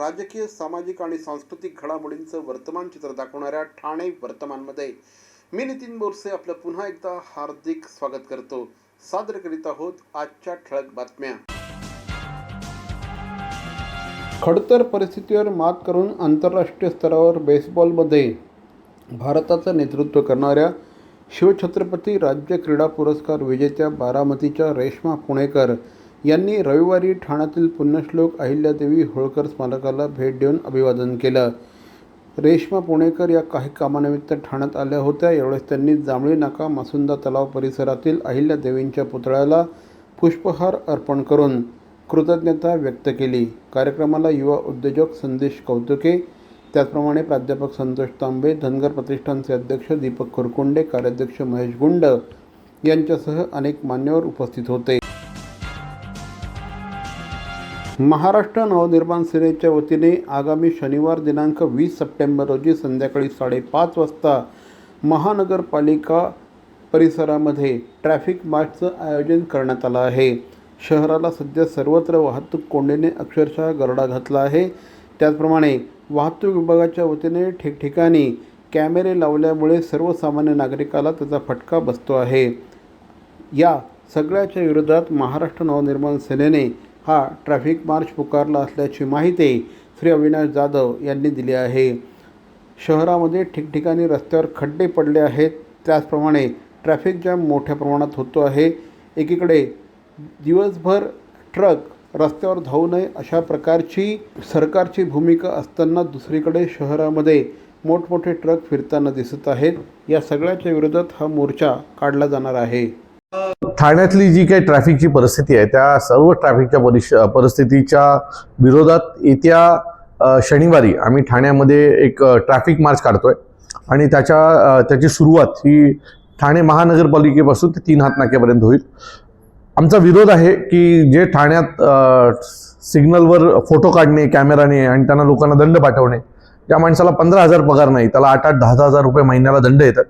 राजकीय सामाजिक आणि सांस्कृतिक घडामोडींचं वर्तमान चित्र दाखवणाऱ्या ठाणे वर्तमानमध्ये मी नितीन बोरसे आपलं पुन्हा एकदा हार्दिक स्वागत करतो. सादर करीत आहोत आजच्या ठळक बातम्या. खडतर परिस्थितीवर मात करून आंतरराष्ट्रीय स्तरावर बेसबॉलमध्ये भारताचं नेतृत्व करणाऱ्या शिवछत्रपती राज्य क्रीडा पुरस्कार विजेत्या बारामतीच्या रेश्मा पुणेकर यांनी रविवारी ठाण्यातील पुण्यश्लोक अहिल्यादेवी होळकर स्मारकाला भेट देऊन अभिवादन केलं. रेश्मा पुणेकर या काही कामानिमित्त ठाण्यात आल्या होत्या. यावेळेस त्यांनी जांभळी नाका मासुंदा तलाव परिसरातील अहिल्यादेवींच्या पुतळ्याला पुष्पहार अर्पण करून कृतज्ञता व्यक्त केली. कार्यक्रमाला युवा उद्योजक संदेश कौतुके त्याचप्रमाणे प्राध्यापक संतोष तांबे धनगर प्रतिष्ठानचे अध्यक्ष दीपक कुरकुंडे कार्याध्यक्ष महेश गुंड यांच्यासह अनेक मान्यवर उपस्थित होते. महाराष्ट्र नवनिर्माण सेनेच्या वतीने आगामी शनिवार दिनांक वीस सप्टेंबर रोजी संध्याकाळी साडेपाच वाजता महानगरपालिका परिसरामध्ये ट्रॅफिक मार्चचं आयोजन करण्यात आलं आहे. शहराला सध्या सर्वत्र वाहतूक कोंडीने अक्षरशः गरडा घातला आहे. त्याचप्रमाणे वाहतूक विभागाच्या वतीने ठिकठिकाणी कॅमेरे लावल्यामुळे सर्वसामान्य नागरिकाला त्याचा फटका बसतो आहे. या सगळ्याच्या विरोधात महाराष्ट्र नवनिर्माण सेनेने हा ट्रॅफिक मार्च पुकारला असल्याची माहिती श्री अविनाश जाधव यांनी दिली आहे. शहरामध्ये ठिकठिकाणी रस्त्यावर खड्डे पडले आहेत. त्याचप्रमाणे ट्रॅफिक जॅम मोठ्या प्रमाणात होतो आहे. एकीकडे दिवसभर ट्रक रस्त्यावर धावू नये अशा प्रकारची सरकारची भूमिका असताना दुसरीकडे शहरामध्ये मोठमोठे ट्रक फिरताना दिसत आहेत. या सगळ्याच्या विरोधात हा मोर्चा काढला जाणार आहे. ठाण्यातली जी काही ट्रॅफिकची परिस्थिती आहे त्या सर्व ट्रॅफिकच्या परिश परिस्थितीच्या विरोधात येत्या शनिवारी आम्ही ठाण्यामध्ये एक ट्रॅफिक मार्च काढतोय. आणि त्याच्या त्याची सुरुवात ही ठाणे महानगरपालिकेपासून ते तीन हात नाक्यापर्यंत होईल. आमचा विरोध आहे की जे ठाण्यात सिग्नलवर फोटो काढणे कॅमेराने आणि त्यांना लोकांना दंड पाठवणे ज्या माणसाला पंधरा हजार पगार नाही त्याला आठ आठ दहा दहा हजार रुपये महिन्याला दंड येतात.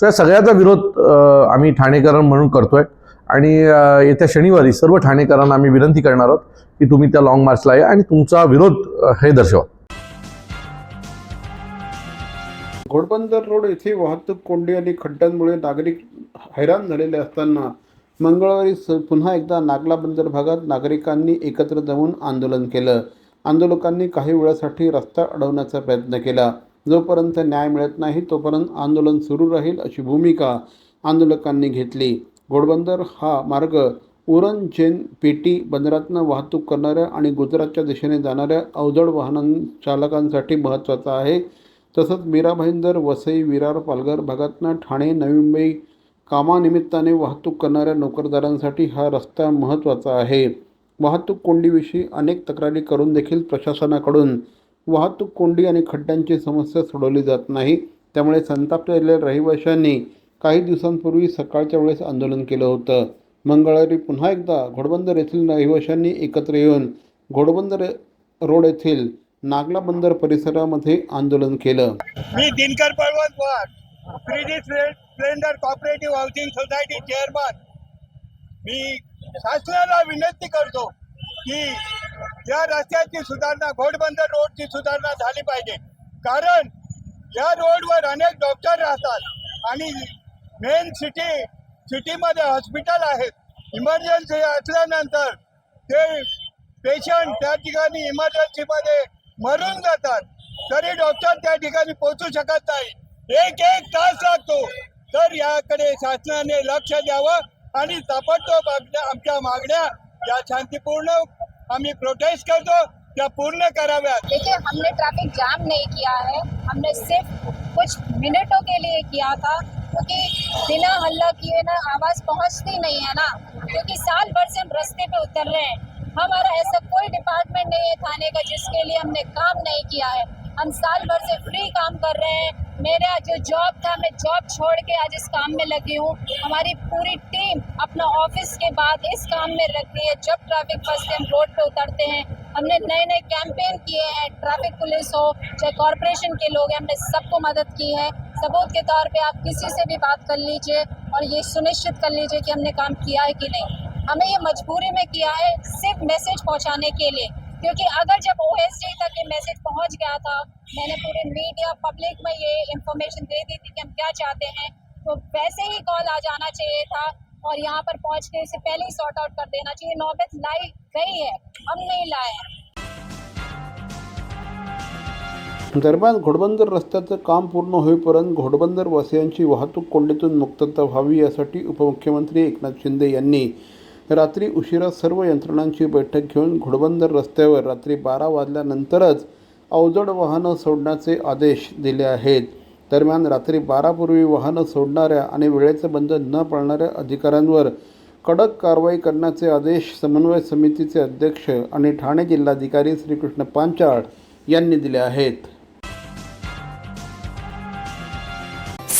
सो या सगळ्याचा विरोध आम्ही ठाणेकरण म्हणून करतोय. आणि येत्या शनिवारी सर्व ठाणेकरांना आम्ही विनंती करणार आहोत की तुम्ही त्या लॉंग मार्चला या आणि तुमचा विरोध हे दर्शवा. घोडबंदर रोड येथे वाहतूक कोंडी आणि खड्ड्यांमुळे नागरिक हैराण झालेले असताना मंगळवारी स पुन्हा एकदा नागला बंदर भागात नागरिकांनी एकत्र जाऊन आंदोलन केलं. आंदोलकांनी काही वेळासाठी रस्ता अडवण्याचा प्रयत्न केला. जोपर्यंत न्याय मिळत नाही तोपर्यंत आंदोलन सुरू राहील अशी भूमिका आंदोलकांनी घेतली. घोडबंदर हा मार्ग उरण जैन पेटी बंदरातनं वाहतूक करणाऱ्या आणि गुजरातच्या दिशेने जाणाऱ्या अवजड वाहनां चालकांसाठी महत्त्वाचा आहे. तसंच मीरा भाईंदर वसई विरार पालघर भागातनं ठाणे नवी मुंबई कामानिमित्ताने वाहतूक करणाऱ्या नोकरदारांसाठी हा रस्ता महत्त्वाचा आहे. वाहतूक कोंडीविषयी अनेक तक्रारी करून देखील प्रशासनाकडून वाहतूक कोंडी आणि खड्ड्यांची समस्या सोडवली जात नाही. त्यामुळे संतापलेल्या रहिवाशांनी काही दिवसांपूर्वी सकाळच्या वेळेस आंदोलन केलं होतं. मंगळवारी पुन्हा एकदा घोडबंदर येथील रहिवाशांनी एकत्र येऊन घोडबंदर रोड येथील नागला बंदर परिसरामध्ये आंदोलन केलं. मी Dinkar Balwant Wagh splendour cooperative housing society chairman मी शासनाला विनंती करतो की या रस्त्याची सुधारणा घोडबंदर रोडची सुधारणा झाली पाहिजे. कारण या रोडवर अनेक डॉक्टर राहतात आणि मेन सिटी सिटीमध्ये हॉस्पिटल आहेत. इमर्जन्सी असल्यानंतर ते पेशंट त्या ठिकाणी इमर्जन्सीमध्ये मरून जातात. तरी डॉक्टर त्या ठिकाणी पोहोचू शकत नाही. एक एक तास लागतो. तर याकडे शासनाने लक्ष द्यावं आणि ताबडतोब आमच्या मागण्या या शांतीपूर्ण आम्ही प्रोटेस्ट करतो. त्या पूर्ण कराव्यात. देखिए हमने ट्रैफिक जाम नहीं किया है. हमने सिर्फ कुछ मिनटों के लिए किया था. क्योंकि बिना हल्ला किए ना आवाज़ पहुँचती नहीं है ना। क्योंकि साल भर से हम रास्ते पे उतर रहे हैं। हमारा ऐसा कोई डिपार्टमेंट नहीं है थाने का जिसके लिए हमने काम नहीं किया है। हम साल भर से फ्री काम कर रहे हैं। मेरा जो जॉब था, मैं जॉब छोड़ के आज इस काम में लगी हूँ। हमारी पूरी टीम अपना ऑफ़िस के बाद इस काम में रखती है। जब ट्रैफ़िक फंसते हम रोड पे उतरते हैं, हमने नए नए कैंपेन किए हैं। ट्रैफ़िक पुलिस हो, चाहे कॉरपोरेशन के लोग हैं, हमने सबको मदद की है। सबूत के तौर पे आप किसी से भी बात कर लीजिए और ये सुनिश्चित कर लीजिए कि हमने काम किया है कि नहीं। हमें ये मजबूरी में किया है सिर्फ़ मैसेज पहुँचाने के लिए। क्योंकि अगर जब ओ तक ये मैसेज पहुँच गया था, मैंने पूरे मीडिया पब्लिक में ये इंफॉर्मेशन दे दी थी कि हम क्या चाहते हैं तो वैसे ही कॉल आ जाना चाहिए था और यहाँ पर पहुँच के इसे पहले ही सॉर्ट आउट कर देना चाहिए। नौबत लाई गई है, हम नहीं लाए हैं। दरम्यान घोडबंदर रस्त्याचं काम पूर्ण होईपर्यंत घोडबंदर वासियांची वाहतूक कोंडीतून मुक्तता व्हावी यासाठी उपमुख्यमंत्री एकनाथ शिंदे यांनी रात्री उशिरा सर्व यंत्रणांची बैठक घेऊन घोडबंदर रस्त्यावर रात्री बारा वाजल्यानंतरच अवजड वाहनं सोडण्याचे आदेश दिले आहेत. दरम्यान रात्री बारापूर्वी वाहनं सोडणाऱ्या आणि वेळेचं बंधन न पाळणाऱ्या अधिकाऱ्यांवर कडक कारवाई करण्याचे आदेश समन्वय समितीचे अध्यक्ष आणि ठाणे जिल्हाधिकारी श्रीकृष्ण पांचाळ यांनी दिले आहेत.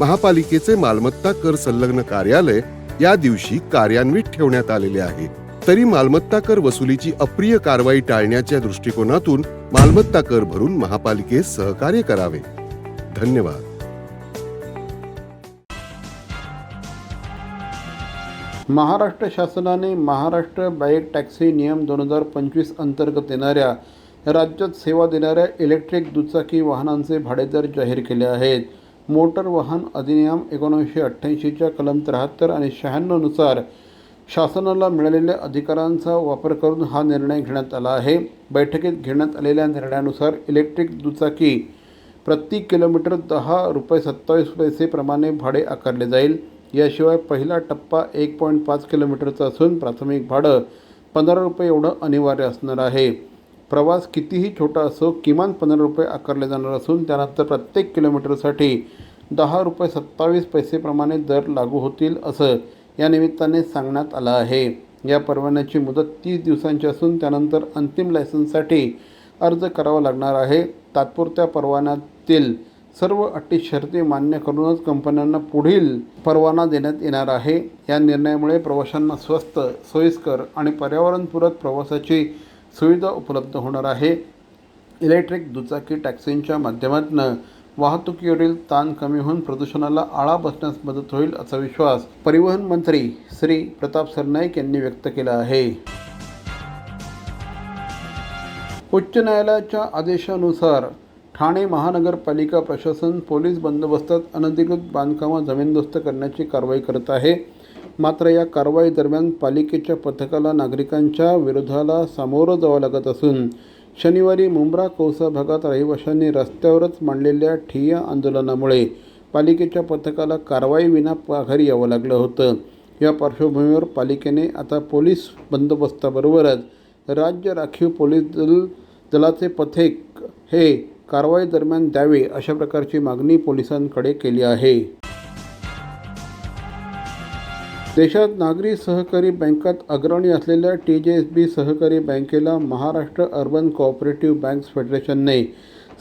महापालिकेचे मालमत्ता कर संलग्न कार्यालय या दिवशी कार्यान्वित ठेवण्यात आलेले आहे. तरी मालमत्ता कर वसुलीची अप्रिय कारवाई टाळण्याच्या दृष्टिकोनातून मालमत्ता कर भरून महापालिकेस सहकार्य करावे. धन्यवाद. महाराष्ट्र शासनाने महाराष्ट्र बाईक टॅक्सी नियम दोन हजार पंचवीस अंतर्गत येणाऱ्या राज्यात सेवा देणाऱ्या इलेक्ट्रिक दुचाकी वाहनांचे भाडेदर जाहीर केले आहेत. मोटर वाहन अधिनियम एकोणीसशे अठ्ठ्याऐंशीच्या कलम त्र्याहत्तर आणि शहाण्णवनुसार शासनाला मिळालेल्या अधिकारांचा वापर करून हा निर्णय घेण्यात आला आहे. बैठकीत घेण्यात आलेल्या निर्णयानुसार इलेक्ट्रिक दुचाकी प्रति किलोमीटर दहा रुपये सत्तावीस पैसेप्रमाणे भाडे आकारले जाईल. याशिवाय पहिला टप्पा एक पॉईंट पाच किलोमीटरचा असून प्राथमिक भाडं पंधरा रुपये एवढं अनिवार्य असणार आहे. प्रवास कितीही छोटा असो किमान पंधरा रुपये आकारले जाणार असून त्यानंतर प्रत्येक किलोमीटरसाठी दहा रुपये सत्तावीस पैसेप्रमाणे दर लागू होतील असं या निमित्ताने सांगण्यात आलं आहे. या परवान्याची मुदत तीस दिवसांची असून त्यानंतर अंतिम लायसन्ससाठी अर्ज करावा लागणार आहे. तात्पुरत्या परवान्यातील सर्व अटी शर्ती मान्य करूनच कंपन्यांना पुढील परवाना देण्यात येणार आहे. या निर्णयामुळे प्रवाशांना स्वस्त सोयीस्कर आणि पर्यावरणपूरक प्रवासाची सुविधा उपलब्ध होणार आहे. इलेक्ट्रिक दुचाकी टॅक्सींच्या माध्यमातून वाहतुकीवरील ताण कमी होऊन प्रदूषणाला आळा बसण्यास मदत होईल असा विश्वास परिवहन मंत्री श्री प्रताप सरनाईक यांनी व्यक्त केला आहे. उच्च न्यायालयाच्या आदेशानुसार ठाणे महानगरपालिका प्रशासन पोलीस बंदोबस्तात अनधिकृत बांधकामं जमीनदोस्त करण्याची कारवाई करत आहे. मात्र या कारवाई दरम्यान पालिकेच्या पथकाला नागरिकांच्या विरोधाला सामोरं जावं लागत असून शनिवारी मुंब्रा कौसा भागात रहिवाशांनी रस्त्यावरच मांडलेल्या ठिय्या आंदोलनामुळे पालिकेच्या पथकाला कारवाईविना पाघारी यावं लागलं होतं. या पार्श्वभूमीवर पालिकेने आता पोलीस बंदोबस्ताबरोबरच राज्य राखीव पोलीस दल दलाचे पथक हे कारवाई दरम्यान द्यावे अशा प्रकारची मागणी पोलिसांकडे केली आहे. देशात नागरी सहकारी बँकात अग्रणी असलेल्या टी जे एस बी सहकारी बँकेला महाराष्ट्र अर्बन कोऑपरेटिव्ह बँक्स फेडरेशनने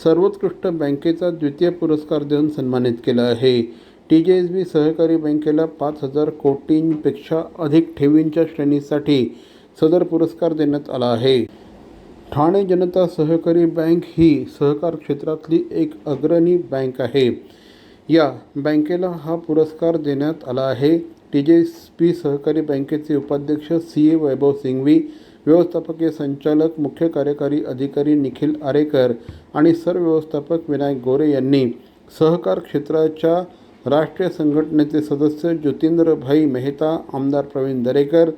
सर्वोत्कृष्ट बँकेचा द्वितीय पुरस्कार देऊन सन्मानित केलं आहे. टी जे एस बी सहकारी बँकेला पाच हजार कोटींपेक्षा अधिक ठेवींच्या श्रेणीसाठी सदर पुरस्कार देण्यात आला आहे. ठाणे जनता सहकारी बँक ही सहकार क्षेत्रातली एक अग्रणी बँक आहे. या बँकेला हा पुरस्कार देण्यात आला आहे. टी जे पी सहकारी बँकेचे उपाध्यक्ष सी ए वैभव सिंघवी व्यवस्थापकीय संचालक मुख्य कार्यकारी अधिकारी निखिल आरेकर आणि सरव्यवस्थापक विनायक गोरे यांनी सहकार क्षेत्राच्या राष्ट्रीय संघटनेचे सदस्य ज्योतिंद्रभाई मेहता आमदार प्रवीण दरेकर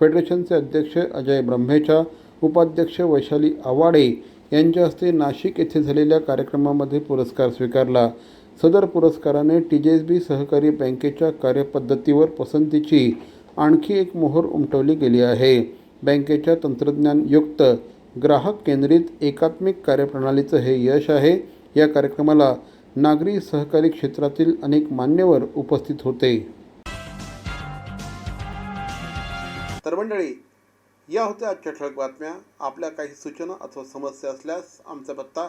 फेडरेशनचे अध्यक्ष अजय ब्रह्मेचा उपाध्यक्ष वैशाली आवाडे यांच्या हस्ते नाशिक येथे झालेल्या कार्यक्रमामध्ये पुरस्कार स्वीकारला. सदर पुरस्काराने टी जे एस बी सहकारी बँकेच्या कार्यपद्धतीवर पसंतीची आणखी एक मोहर उमटवली गेली आहे. बँकेच्या तंत्रज्ञानयुक्त ग्राहक केंद्रित एकात्मिक कार्यप्रणालीचं हे यश आहे. या कार्यक्रमाला नागरी सहकारी क्षेत्रातील अनेक मान्यवर उपस्थित होते. तर मंडळी या होत्या आजच्या ठळक बातम्या. आपल्या काही सूचना अथवा समस्या असल्यास आमचा पत्ता